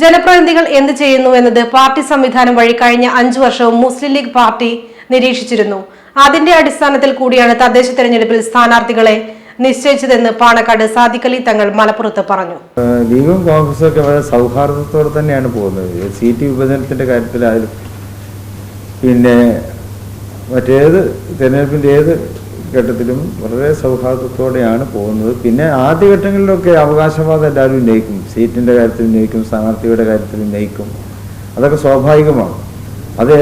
ജനപ്രതിനിധികൾ എന്ത് ചെയ്യുന്നു എന്നത് പാർട്ടി സംവിധാനം വഴി കഴിഞ്ഞ അഞ്ചു വർഷവും മുസ്ലിം ലീഗ് പാർട്ടി നിരീക്ഷിച്ചിരുന്നു. അതിന്റെ അടിസ്ഥാനത്തിൽ കൂടിയാണ് തദ്ദേശ തെരഞ്ഞെടുപ്പിൽ സ്ഥാനാർത്ഥികളെ നിശ്ചയിച്ചതെന്ന് പാണക്കാട് സാദിഖലി തങ്ങൾ മലപ്പുറത്ത് പറഞ്ഞു. ലീഗും കോൺഗ്രസും ഒക്കെ വളരെ സൗഹാർദ്ദത്തോടെ തന്നെയാണ് പോകുന്നത്. സീറ്റ് വിഭജനത്തിന്റെ കാര്യത്തിലായാലും പിന്നെ മറ്റേത് തെരഞ്ഞെടുപ്പിന്റെ ഏത് ഘട്ടത്തിലും വളരെ സൗഹാർദ്ദത്തോടെയാണ് പോകുന്നത്. പിന്നെ ആദ്യഘട്ടങ്ങളിലൊക്കെ അവകാശവാദം എല്ലാവരും ഉന്നയിക്കും. സീറ്റിന്റെ കാര്യത്തിൽ ഉന്നയിക്കും സ്ഥാനാർത്ഥിയുടെ കാര്യത്തിൽ ഉന്നയിക്കും. അതൊക്കെ സ്വാഭാവികമാണ്. അത്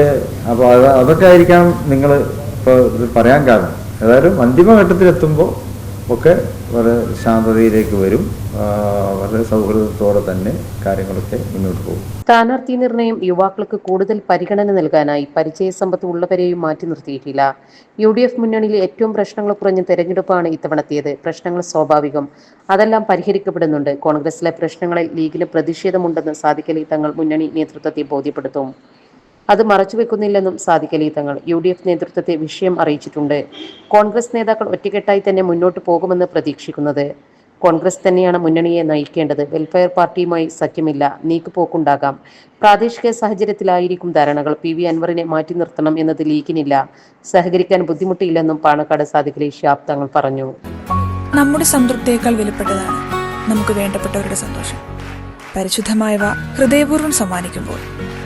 അപ്പോൾ അത് അതൊക്കെ ആയിരിക്കാം നിങ്ങൾ ഇപ്പോൾ പറയാൻ കാരണം. ഏതായാലും അന്തിമഘട്ടത്തിലെത്തുമ്പോൾ ഒക്കെ വളരെ ശാന്തതയിലേക്ക് വരും. വളരെ സൗഹൃദത്തോടെ തന്നെ കാര്യങ്ങളൊക്കെ മുന്നോട്ട് പോകും. സ്ഥാനാർത്ഥി നിർണയം യുവാക്കൾക്ക് കൂടുതൽ പരിഗണന നൽകാനായി പരിചയസമ്പത്ത് ഉള്ളവരെയും മാറ്റി നിർത്തിയിട്ടില്ല. യു ഡി എഫ് മുന്നണിയിൽ ഏറ്റവും പ്രശ്നങ്ങൾ കുറഞ്ഞ തെരഞ്ഞെടുപ്പാണ് ഇത്തവണത്തേത്. പ്രശ്നങ്ങൾ സ്വാഭാവികം. അതെല്ലാം പരിഹരിക്കപ്പെടുന്നുണ്ട്. കോൺഗ്രസിലെ പ്രശ്നങ്ങളിൽ ലീഗിന് പ്രതിഷേധമുണ്ടെന്ന് സാധിക്കലി തങ്ങൾ മുന്നണി നേതൃത്വത്തെ ബോധ്യപ്പെടുത്തും. അത് മറച്ചുവെക്കുന്നില്ലെന്നും സാദിഖലി തങ്ങൾ. യു ഡി എഫ് നേതൃത്വത്തെ വിഷയം അറിയിച്ചിട്ടുണ്ട്. കോൺഗ്രസ് നേതാക്കൾ ഒറ്റക്കെട്ടായി തന്നെ മുന്നോട്ട് പോകുമെന്ന് പ്രതീക്ഷിക്കുന്നത്. കോൺഗ്രസ് തന്നെയാണ് മുന്നണിയെ നയിക്കേണ്ടത്. വെൽഫെയർ പാർട്ടിയുമായി സഖ്യമില്ല. നീക്കുപോക്കുണ്ടാകാം. പ്രാദേശിക സാഹചര്യത്തിലായിരിക്കും ധാരണകൾ. പി വി അൻവറിനെ മാറ്റി നിർത്തണം എന്നത് ലീഗിനില്ല. സഹകരിക്കാൻ ബുദ്ധിമുട്ടില്ലെന്നും പാണക്കാട് സാദിഖലി ഷാബ് തങ്ങൾ പറഞ്ഞു. നമ്മുടെ സംതൃപ്തിയേക്കാൾ വിലപ്പെട്ടതാണ് നമുക്ക് വേണ്ടപ്പെട്ടവരുടെ സന്തോഷം. പരിശുദ്ധമായവ ഹൃദയപൂർവം സമ്മാനിക്കുമ്പോൾ